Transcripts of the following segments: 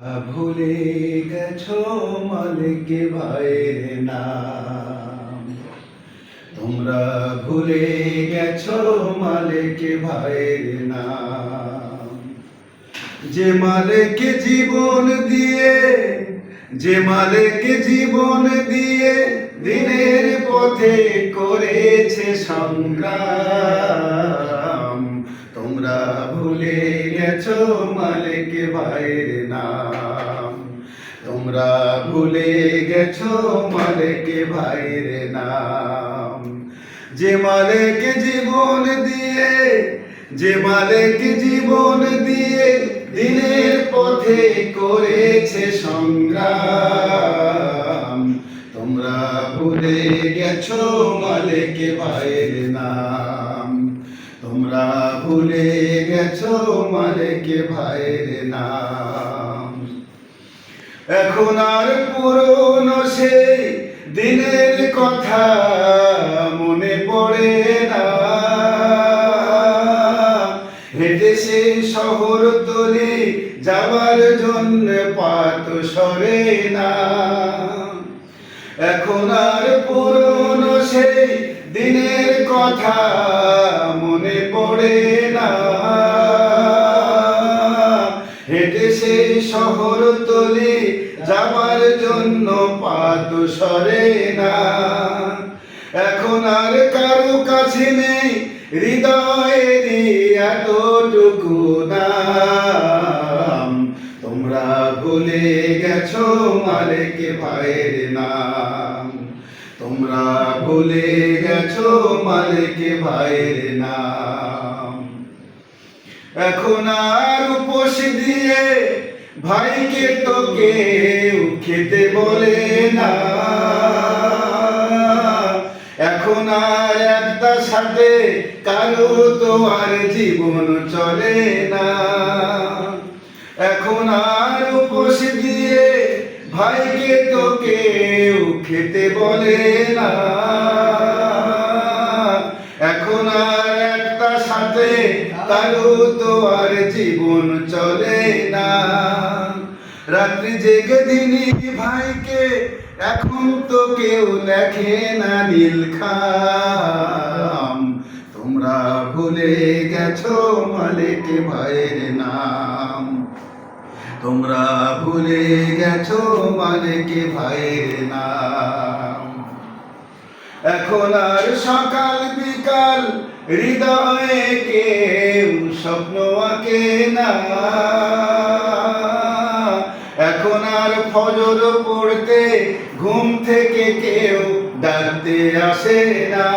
ভুলে গেছো মালিক ভাইয়ের নাম? তোমরা ভুলে গেছো মালিক ভাইয়ের নাম? যে মালিক জীবন দিয়ে, যে মালিক জীবন দিয়ে দিনের পথে করেছে সংগ্রাম। তোমরা ভুলে গেছো মালিক ভাইয়ের নাম। তোমরা ভুলে গেছো মালিক ভাইয়ের নাম। যে মালিক জীবন দিয়ে, যে মালিক জীবন দিয়ে দিনের পথে করেছে সংগ্রাম। তোমরা ভুলে গেছো মালিক ভাইয়ের নাম। তোমরা ভুলে গেছো মালিক ভাইয়ের নাম। এখন আর পুরনো সেই দিনের কথা মনে পড়ে না। হেঁটে সেই শহর তলি যাবার জন্য পাত সরে না। এখন আর পুরনো সেই দিনের কথা মনে পড়ে না। হেঁটে সেই শহর তলি যাবার জন্য পাত সরে না। এখন আর কারও কাছে নেই হৃদয়ের এতটুকু নাম। তোমরা ভুলে গেছো মালিক ভাইয়ের নাম। তোমরা ভুলে গেছো মালিক ভাইয়ের নাম। এখন আর উপোস দিয়ে ভাইকে তো কেউ খেতে বলে না। এখন আর একটা সাথে কারও তো আর জীবন চলে না। এখন আর উপোস দিয়ে ভাইকে তো কেউ খেতে বলে না। এখন আর একটা সাথে কারও তো আর জীবন চলে না। রাত্রি জেগে দিনই ভাইকে এখন তো কেউ লেখে না নীল খাম। তোমরা ভুলে গেছো মালিক ভাইয়ের নাম। তোমরা ভুলে গেছো মালিক ভাইয়ের নাম। এখন আর সকাল বিকাল হৃদয়ে কেউ স্বপ্ন আঁকে না। এখন আর ফজর পড়তে ঘুম থেকে কেউ ডাকতে আসে না।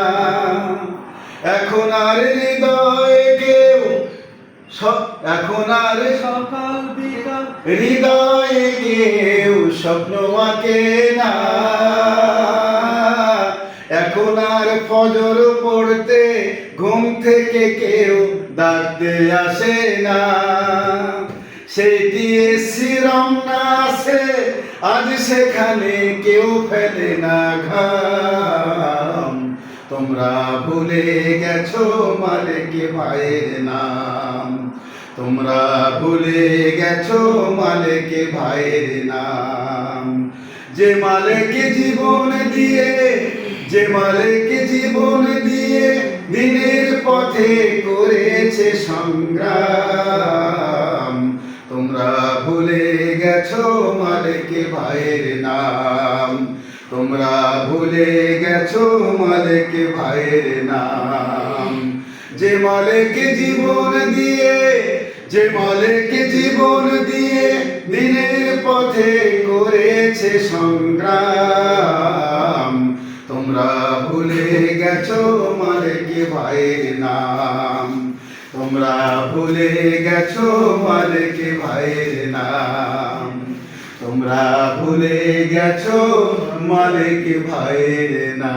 এখন আর হৃদয়ে এখন আর সকাল বিকাল হৃদয়ে কেউ স্বপ্ন আঁকে না। এখন আর ফজর পড়তে ঘুম থেকে কেউ ডাকতে আসে না। সেটি শ্রীরম না আসে আজ সেখানে কেউ ফেলে না ঘাম। তোমরা ভুলে গেছো মালিক ভাইয়ের নাম। তোমরা ভুলে গেছো মালিক ভাইয়ের নাম। যে মালিক জীবন দিয়ে, যে মালিক জীবন দিয়ে দিনের পথে করেছে সংগ্রাম। তোমরা ভুলে গেছো মালিক ভাইয়ের নাম। তোমরা ভুলে গেছো মালিক ভাইয়ের নাম। যে মালিক জীবন দিয়ে, যে মালিক জীবন দিয়ে দিনের পথে করেছে সংগ্রাম। তোমরা ভুলে গেছো মালিক ভাইয়ের নাম। তোমরা ভুলে গেছো মালিক ভাইয়ের নাম। তোমরা ভুলে গেছো মালিক ভাইয়ের না